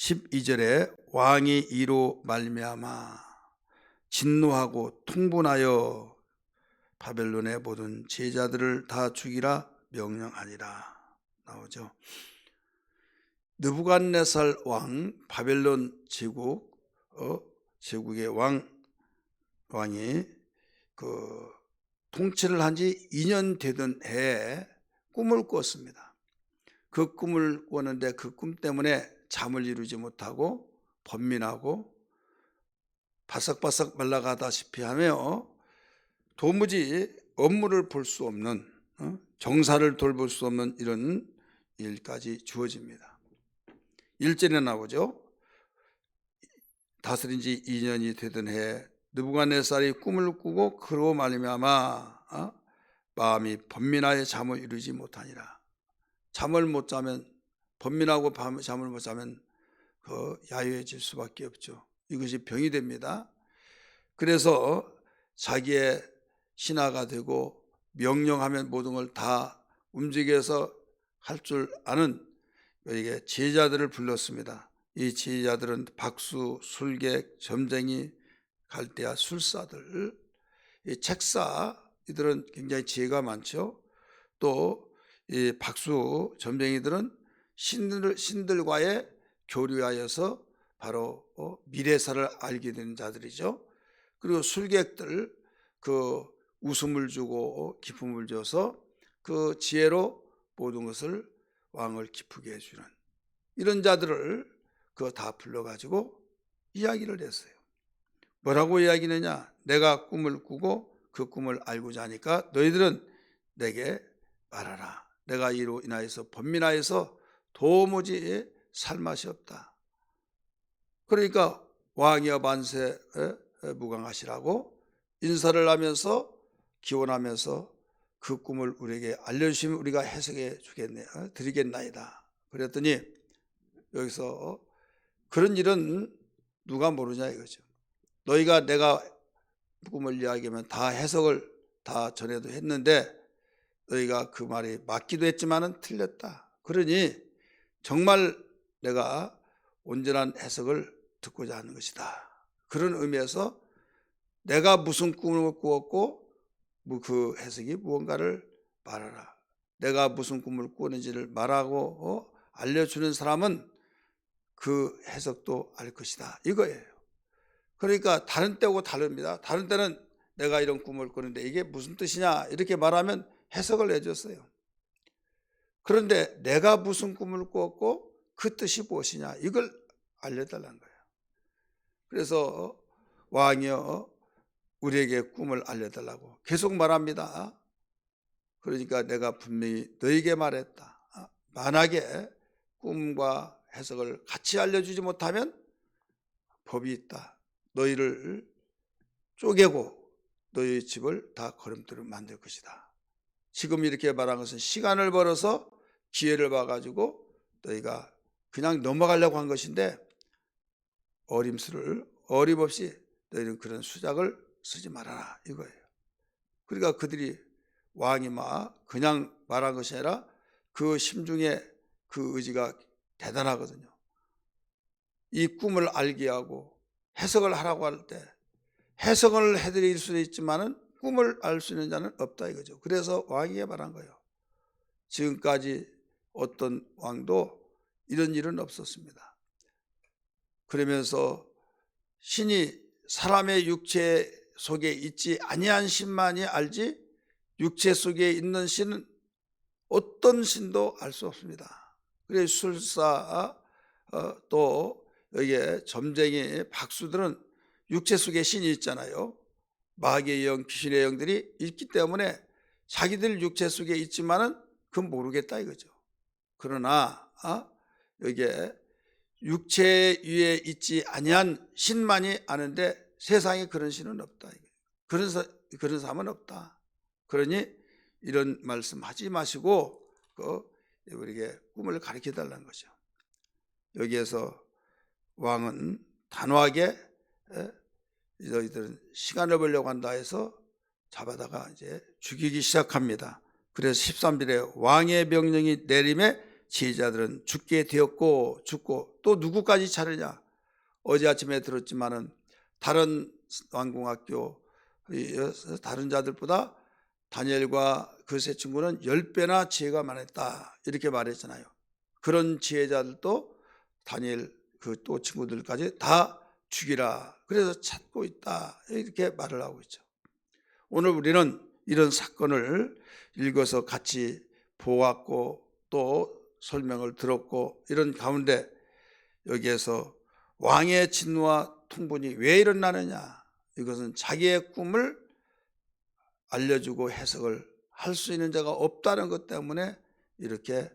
12절에 왕이 이로 말미암아 진노하고 통분하여 바벨론의 모든 제자들을 다 죽이라 명령하니라 나오죠. 느부갓네살 왕 바벨론 제국 어, 제국의 왕 왕이 그 통치를 한 지 2년 되던 해에 꿈을 꿨습니다. 그 꿈을 꿨는데 그 꿈 때문에 잠을 이루지 못하고 번민하고 바삭바삭 말라가다시피 하며 도무지 업무를 볼 수 없는 어? 정사를 돌볼 수 없는 이런 일까지 주어집니다. 일절에 나오죠. 다스린 지 2년이 되던 해 느부갓네살이 꿈을 꾸고 그로 말미암아 어? 마음이 번민하여 잠을 이루지 못하니라. 잠을 못 자면 번민하고 밤- 잠을 못 자면 그 야유해질 수밖에 없죠. 이것이 병이 됩니다. 그래서 자기의 신하가 되고 명령하면 모든 걸 다 움직여서 할 줄 아는 이게 제자들을 불렀습니다. 이 제자들은 박수, 술객, 점쟁이, 갈대아, 술사들, 이 책사 이들은 굉장히 지혜가 많죠. 또 이 박수, 점쟁이들은 신들 신들과의 교류하여서 바로 어, 미래사를 알게 되는 자들이죠. 그리고 술객들 그 웃음을 주고 어, 기쁨을 줘서 그 지혜로 모든 것을 왕을 기쁘게 해주는 이런 자들을 그 다 불러가지고 이야기를 했어요. 뭐라고 이야기느냐? 내가 꿈을 꾸고 그 꿈을 알고자 하니까 너희들은 내게 말하라. 내가 이로 인하여서 번민하여서 도무지 살 맛이 없다. 그러니까 왕이여 만세 무강하시라고 인사를 하면서 기원하면서 그 꿈을 우리에게 알려주시면 우리가 해석해 주겠네, 어, 드리겠나이다. 그랬더니 여기서 그런 일은 누가 모르냐 이거죠. 너희가 내가 꿈을 이야기하면 다 해석을 다 전에도 했는데 너희가 그 말이 맞기도 했지만은 틀렸다. 그러니 정말 내가 온전한 해석을 듣고자 하는 것이다. 그런 의미에서 내가 무슨 꿈을 꾸었고 뭐그 해석이 무언가를 말하라. 내가 무슨 꿈을 꾸는지를 말하고 어? 알려주는 사람은 그 해석도 알 것이다. 이거예요. 그러니까 다른 때고 다릅니다. 다른 때는 내가 이런 꿈을 꾸는데 이게 무슨 뜻이냐 이렇게 말하면 해석을 해줬어요. 그런데 내가 무슨 꿈을 꾸었고 그 뜻이 무엇이냐 이걸 알려달라는 거예요. 그래서 왕이여 우리에게 꿈을 알려달라고 계속 말합니다. 그러니까 내가 분명히 너에게 말했다. 아, 만약에 꿈과 해석을 같이 알려주지 못하면 법이 있다. 너희를 쪼개고 너희 집을 다 걸음돌을 만들 것이다. 지금 이렇게 말한 것은 시간을 벌어서 기회를 봐가지고 너희가 그냥 넘어가려고 한 것인데 어림수를 어림없이 너희는 그런 수작을 쓰지 말아라 이거예요. 그러니까 그들이 왕이 막 그냥 말한 것이 아니라 그 심중에 그 의지가 대단하거든요. 이 꿈을 알게 하고 해석을 하라고 할 때 해석을 해드릴 수도 있지만은 꿈을 알 수 있는 자는 없다 이거죠. 그래서 왕이 말한 거예요. 지금까지 어떤 왕도 이런 일은 없었습니다. 그러면서 신이 사람의 육체 속에 있지 아니한 신만이 알지 육체 속에 있는 신은 어떤 신도 알 수 없습니다. 그래서 술사 어, 또 여기에 점쟁이 박수들은 육체 속에 신이 있잖아요. 마귀의 영, 귀신의 영들이 있기 때문에 자기들 육체 속에 있지만은 그건 모르겠다 이거죠. 그러나 어? 여기에 육체 위에 있지 아니한 신만이 아는데 세상에 그런 신은 없다. 그런 사, 그런 사람은 없다. 그러니 이런 말씀하지 마시고 그 우리에게 꿈을 가르쳐 달라는 거죠. 여기에서 왕은 단호하게 에, 너희들은 시간을 벌려고 한다 해서 잡아다가 이제 죽이기 시작합니다. 그래서 13절에 왕의 명령이 내림에 지혜자들은 죽게 되었고 죽고 또 누구까지 차르냐? 어제 아침에 들었지만은 다른 왕궁학교 이 다른 자들보다 다니엘과 그 세 친구는 열 배나 지혜가 많았다 이렇게 말했잖아요. 그런 지혜자들도 다니엘 그 또 친구들까지 다 죽이라. 그래서 찾고 있다 이렇게 말을 하고 있죠. 오늘 우리는 이런 사건을 읽어서 같이 보았고 또 설명을 들었고 이런 가운데 여기에서 왕의 진노와 통분이 왜 일어나느냐? 이것은 자기의 꿈을 알려주고 해석을 할 수 있는 자가 없다는 것 때문에 이렇게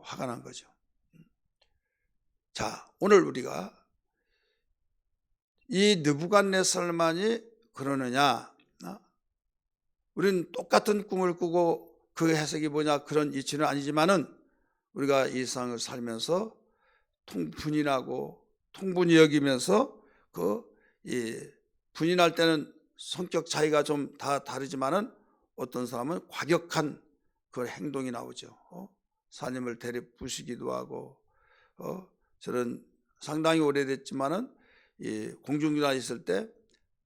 화가 난 거죠. 자, 오늘 우리가 이 느부갓네살만이 그러느냐? 어? 우리는 똑같은 꿈을 꾸고 그 해석이 뭐냐 그런 이치는 아니지만은 우리가 이 세상을 살면서 통분이 나고 통분이 여기면서 그 이 분이 날 때는 성격 차이가 좀 다 다르지만은 어떤 사람은 과격한 그 행동이 나오죠. 어? 사님을 대리 부시기도 하고 어? 저는 상당히 오래됐지만은 이 공중전화 있을 때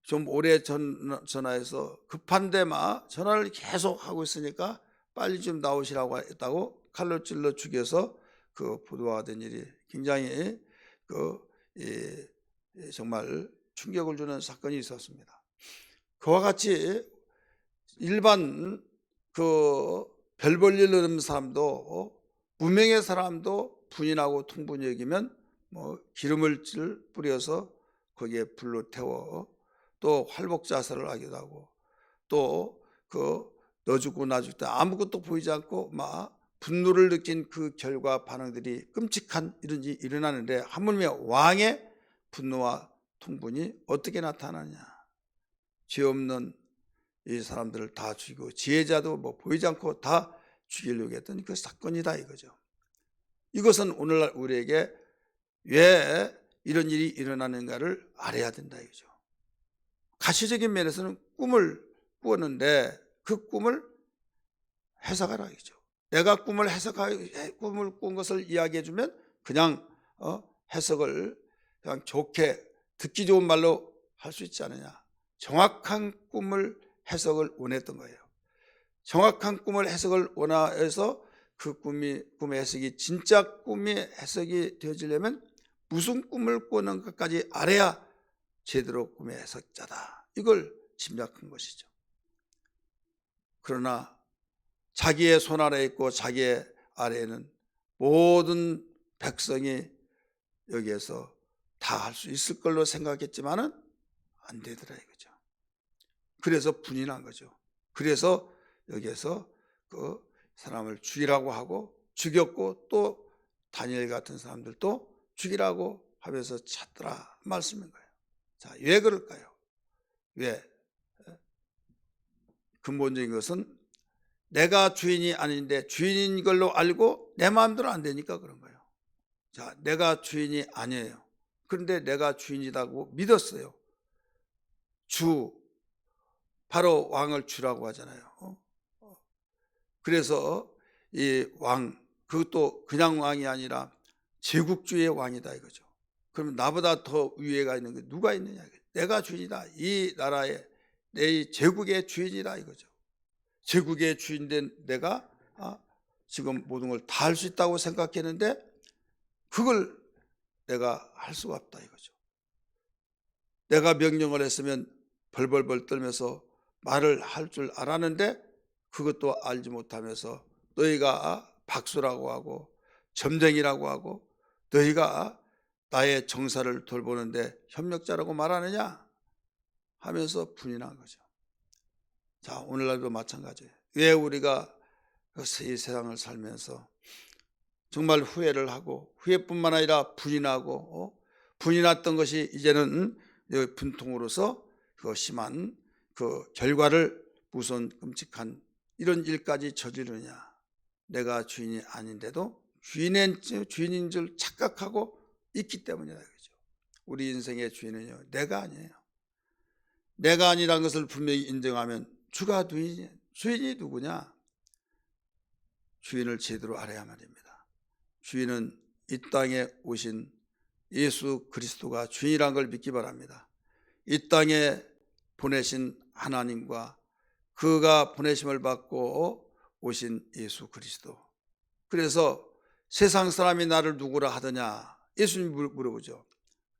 좀 오래 전, 전화해서 급한데 막 전화를 계속 하고 있으니까 빨리 좀 나오시라고 했다고 칼로 찔러 죽여서 그 보도가 된 일이 굉장히 그 이, 이 정말 충격을 주는 사건이 있었습니다. 그와 같이 일반 그 별 볼일 없는 사람도 어, 무명의 사람도 분인하고 통분이 여기면 뭐 기름을 찔 뿌려서 거기에 불로 태워 또 활복 자살을 하기도 하고 또 그 너 죽고 나 죽다 아무것도 보이지 않고 막 분노를 느낀 그 결과 반응들이 끔찍한 이런 일이 일어나는데 하물며 왕의 분노와 통분이 어떻게 나타나냐? 죄 없는 이 사람들을 다 죽이고 지혜자도 뭐 보이지 않고 다 죽이려고 했던 그 사건이다 이거죠. 이것은 오늘날 우리에게 왜 이런 일이 일어나는가를 알아야 된다 이거죠. 가시적인 면에서는 꿈을 꾸었는데 그 꿈을 해석하라 이거죠. 내가 꿈을 해석하 꿈을 꾼 것을 이야기해 주면 그냥 어, 해석을 그냥 좋게 듣기 좋은 말로 할 수 있지 않느냐. 정확한 꿈을 해석을 원했던 거예요. 정확한 꿈을 해석을 원해서 그 꿈이 꿈의 해석이 진짜 꿈이 해석이 되어지려면 무슨 꿈을 꾸는 것까지 알아야 제대로 꿈의 해석자다. 이걸 짐작한 것이죠. 그러나 자기의 손 아래에 있고 자기의 아래에는 모든 백성이 여기에서 다 할 수 있을 걸로 생각했지만은 안 되더라 이거죠. 그래서 분이 난 거죠. 그래서 여기에서 그 사람을 죽이라고 하고 죽였고 또 다니엘 같은 사람들도 죽이라고 하면서 찾더라 말씀인 거예요. 자, 왜 그럴까요? 왜? 근본적인 것은 내가 주인이 아닌데 주인인 걸로 알고 내 마음대로 안 되니까 그런 거예요. 자, 내가 주인이 아니에요. 그런데 내가 주인이라고 믿었어요. 주, 바로 왕을 주라고 하잖아요. 어? 그래서 이 왕, 그것도 그냥 왕이 아니라 제국주의 왕이다 이거죠. 그러면 나보다 더 위에가 있는 게 누가 있느냐? 내가 주인이다. 이 나라의 내 제국의 주인이다 이거죠. 제국의 주인된 내가 아, 지금 모든 걸 다 할 수 있다고 생각했는데 그걸 내가 할 수가 없다 이거죠. 내가 명령을 했으면 벌벌벌 떨면서 말을 할 줄 알았는데 그것도 알지 못하면서 너희가 박수라고 하고 점쟁이라고 하고 너희가 나의 정사를 돌보는데 협력자라고 말하느냐 하면서 분이 난 거죠. 자, 오늘날도 마찬가지예요. 왜 우리가 이 세상을 살면서 정말 후회를 하고 후회뿐만 아니라 분이 나고 어? 분이 났던 것이 이제는 분통으로서 그 심한 그 결과를 무슨 끔찍한 이런 일까지 저지르냐. 내가 주인이 아닌데도 주인인, 주인인 줄 착각하고 있기 때문이다. 그죠. 우리 인생의 주인은요, 내가 아니에요. 내가 아니라는 것을 분명히 인정하면 주가 주인이, 주인이 누구냐? 주인을 제대로 알아야만 됩니다. 주인은 이 땅에 오신 예수 그리스도가 주인이란 걸 믿기 바랍니다. 이 땅에 보내신 하나님과 그가 보내심을 받고 오신 예수 그리스도. 그래서 세상 사람이 나를 누구라 하더냐? 예수님이 물- 물어보죠.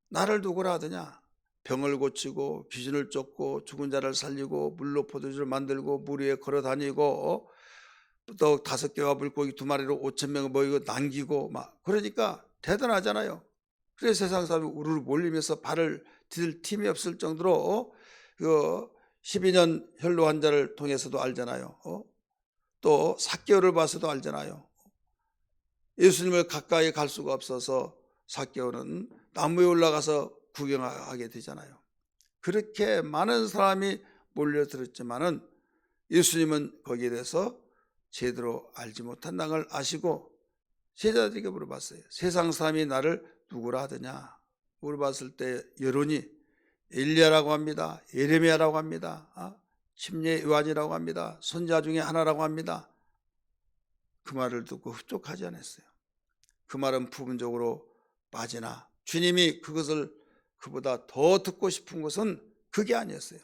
나를 누구라 하더냐? 병을 고치고 귀신을 쫓고 죽은 자를 살리고 물로 포도주를 만들고 물 위에 걸어 다니고 또 다섯 개와 물고기 두 마리로 오천 명을 모이고 남기고 막 그러니까 대단하잖아요. 그래서 세상 사람이 우르르 몰리면서 발을 디딜 틈이 없을 정도로 그 12년 혈로 환자를 통해서도 알잖아요. 어? 또 사개오를 봐서도 알잖아요. 예수님을 가까이 갈 수가 없어서 사개오는 나무에 올라가서 구경하게 되잖아요. 그렇게 많은 사람이 몰려들었지만은 예수님은 거기에 대해서 제대로 알지 못한다는 걸 아시고 제자들에게 물어봤어요. 세상 사람이 나를 누구라 하더냐? 물어봤을 때 여론이 엘리야라고 합니다. 예레미야라고 합니다. 아, 침례 요한이라고 합니다. 선자 중에 하나라고 합니다. 그 말을 듣고 흡족하지 않았어요. 그 말은 부분적으로 빠지나 주님이 그것을 그보다 더 듣고 싶은 것은 그게 아니었어요.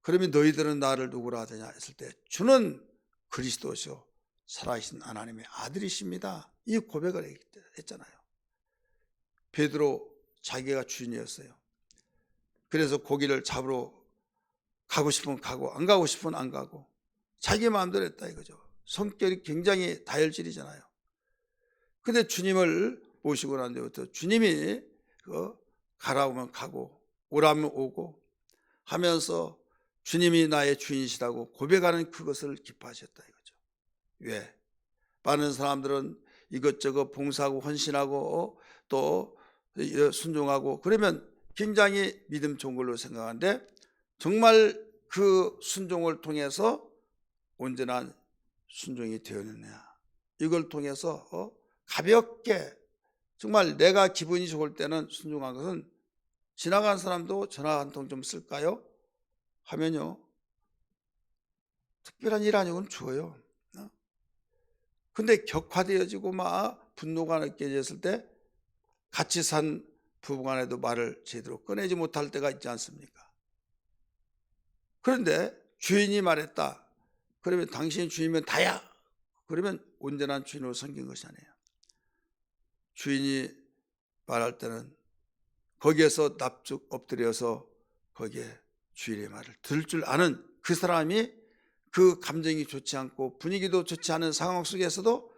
그러면 너희들은 나를 누구라 하더냐 했을 때 주는 그리스도시요 살아계신 하나님의 아들이십니다. 이 고백을 했- 했잖아요. 베드로 자기가 주인이었어요. 그래서 고기를 잡으러 가고 싶으면 가고 안 가고 싶으면 안 가고 자기 마음대로 했다 이거죠. 성격이 굉장히 다혈질이잖아요. 근데 주님을 모시고 난 뒤부터 주님이 그 가라 오면 가고 오라면 오고 하면서 주님이 나의 주인이시라고 고백하는 그것을 기뻐하셨다 이거죠. 왜? 많은 사람들은 이것저것 봉사하고 헌신하고 어, 또 순종하고 그러면 굉장히 믿음 좋은 걸로 생각하는데 정말 그 순종을 통해서 온전한 순종이 되었느냐 이걸 통해서 어, 가볍게 정말 내가 기분이 좋을 때는 순종한 것은 지나간 사람도 전화 한 통 좀 쓸까요? 하면요 특별한 일 아니고는 죽어요. 어? 근데 격화되어지고 막 분노가 느껴졌을 때 같이 산 부부간에도 말을 제대로 꺼내지 못할 때가 있지 않습니까? 그런데 주인이 말했다. 그러면 당신이 주인이면 다야. 그러면 온전한 주인으로 섬긴 것이 아니에요. 주인이 말할 때는 거기에서 납죽 엎드려서 거기에 주인의 말을 들을 줄 아는 그 사람이 그 감정이 좋지 않고 분위기도 좋지 않은 상황 속에서도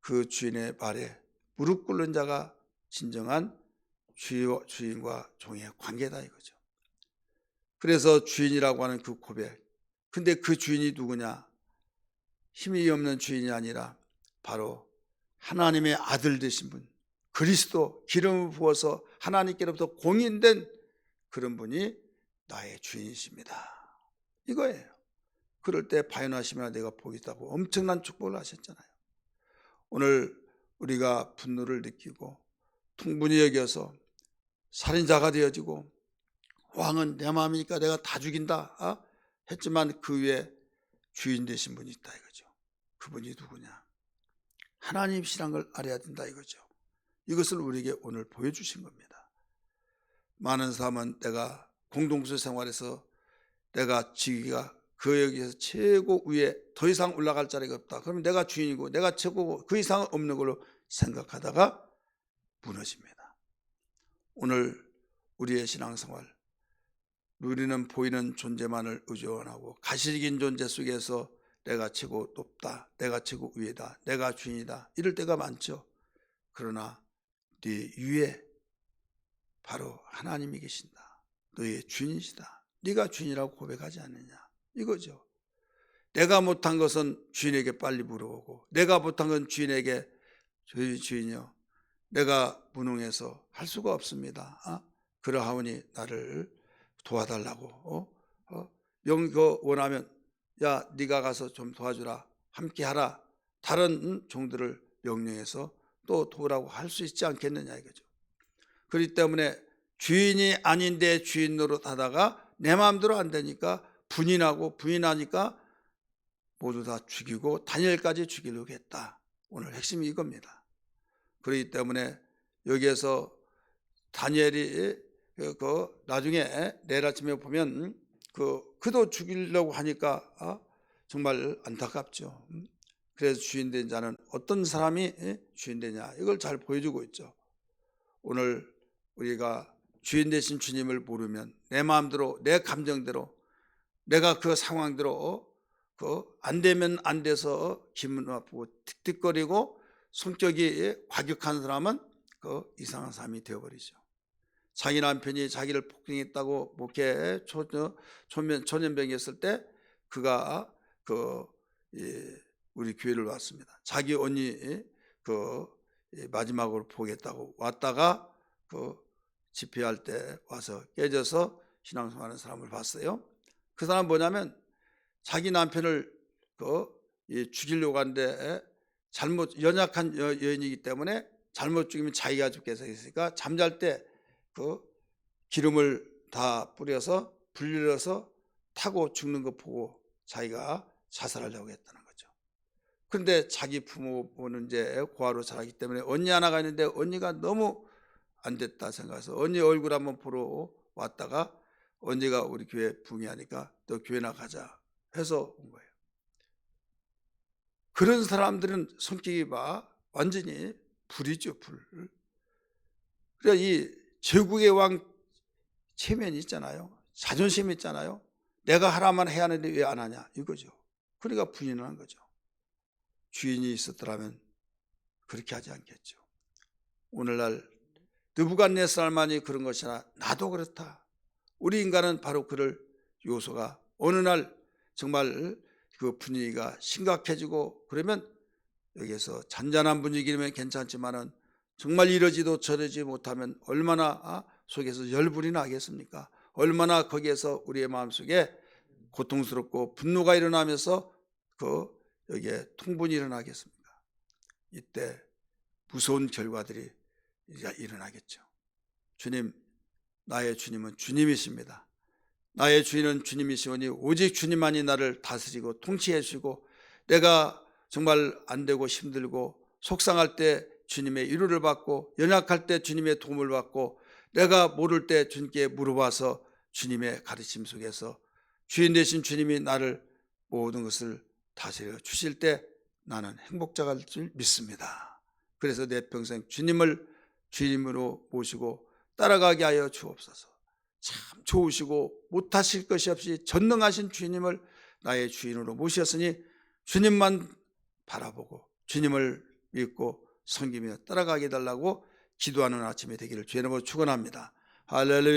그 주인의 말에 무릎 꿇는 자가 진정한 주인- 주인과 종의 관계다 이거죠. 그래서 주인이라고 하는 그 고백. 근데 그 주인이 누구냐? 힘이 없는 주인이 아니라 바로 하나님의 아들 되신 분, 그리스도 기름을 부어서 하나님께로부터 공인된 그런 분이 나의 주인이십니다. 이거예요. 그럴 때 바연하시면 내가 보겠다고 엄청난 축복을 하셨잖아요. 오늘 우리가 분노를 느끼고 통분히 여겨서 살인자가 되어지고 왕은 내 마음이니까 내가 다 죽인다 어? 했지만 그 위에 주인 되신 분이 있다 이거죠. 그분이 누구냐? 하나님이시란 걸 알아야 된다 이거죠. 이것을 우리에게 오늘 보여주신 겁니다. 많은 사람은 내가 공동체 생활에서 내가 지위가 그 여기에서 최고 위에 더 이상 올라갈 자리가 없다. 그러면 내가 주인이고 내가 최고고 그 이상은 없는 걸로 생각하다가 무너집니다. 오늘 우리의 신앙생활 우리는 보이는 존재만을 의존하고 가시적인 존재 속에서 내가 최고 높다, 내가 최고 위에다, 내가 주인이다 이럴 때가 많죠. 그러나 네 위에 바로 하나님이 계신다. 너의 주인이시다. 네가 주인이라고 고백하지 않느냐 이거죠. 내가 못한 것은 주인에게 빨리 물어보고 내가 못한 건 주인에게 저희 주인이요. 내가 무능해서 할 수가 없습니다. 어? 그러하오니 나를 도와달라고. 어? 어? 영거 원하면 야 네가 가서 좀 도와주라. 함께 하라. 다른 종들을 명령해서 또 도우라고 할 수 있지 않겠느냐 이거죠. 그렇기 때문에 주인이 아닌데 주인 노릇 하다가 내 마음대로 안 되니까 분이 나니까 모두 다 죽이고 다니엘까지 죽이려고 했다. 오늘 핵심이 이겁니다. 그렇기 때문에 여기에서 다니엘이 그, 그 나중에 내일 아침에 보면 그 그도 죽이려고 하니까 아, 정말 안타깝죠. 음. 그래서 주인된 자는 어떤 사람이 예, 주인되냐 이걸 잘 보여주고 있죠. 오늘 우리가 주인 되신 주님을 모르면 내 마음대로 내 감정대로 내가 그 상황대로 그 안 되면 안 돼서 기분 나쁘고 틱틱거리고 성격이 과격한 사람은 그 이상한 사람이 되어버리죠. 자기 남편이 자기를 폭행했다고 목회 초, 초면, 초년병이었을 때 그가 그 이, 우리 교회를 왔습니다. 자기 언니 그 이, 마지막으로 보겠다고 왔다가 그 집회할 때 와서 깨져서 신앙생활하는 사람을 봤어요. 그 사람 뭐냐면 자기 남편을 그 이, 죽이려고 하는데 잘못 연약한 여, 여인이기 때문에 잘못 죽이면 자기가 죽게 서 있으니까 잠잘 때 그 기름을 다 뿌려서 불려서 타고 죽는 거 보고 자기가 자살하려고 했다는 거죠. 그런데 자기 부모는 이제 고아로 자라기 때문에 언니 하나가 있는데 언니가 너무 안 됐다 생각해서 언니 얼굴 한번 보러 왔다가 언니가 우리 교회 붕이하니까 또 교회나 가자 해서 온 거예요. 그런 사람들은 성격이 봐 완전히 불이죠 불. 그래 이 제국의 왕 체면이 있잖아요. 자존심 있잖아요. 내가 하라만 해야 하는데 왜 안 하냐 이거죠. 그러니까 부인을 한 거죠. 주인이 있었더라면 그렇게 하지 않겠죠. 오늘날 느부갓네살만이 그런 것이나 나도 그렇다. 우리 인간은 바로 그럴 요소가 어느 날 정말 그 분위기가 심각해지고 그러면 여기에서 잔잔한 분위기면 괜찮지만은 정말 이러지도 저러지 못하면 얼마나 아, 속에서 열불이 나겠습니까? 얼마나 거기에서 우리의 마음속에 고통스럽고 분노가 일어나면서 그 여기에 통분이 일어나겠습니까? 이때 무서운 결과들이 일어나겠죠. 주님, 나의 주님은 주님이십니다. 나의 주인은 주님이시오니 오직 주님만이 나를 다스리고 통치해 주시고 내가 정말 안 되고 힘들고 속상할 때 주님의 위로를 받고 연약할 때 주님의 도움을 받고 내가 모를 때 주님께 물어봐서 주님의 가르침 속에서 주인 되신 주님이 나를 모든 것을 다스려 주실 때 나는 행복자가 될 줄 믿습니다. 그래서 내 평생 주님을 주님으로 모시고 따라가게 하여 주옵소서. 참 좋으시고 못하실 것이 없이 전능하신 주님을 나의 주인으로 모셨으니 주님만 바라보고 주님을 믿고 섬기며 따라가게 달라고 기도하는 아침이 되기를 주의 이름으로 축원합니다. 할렐루야.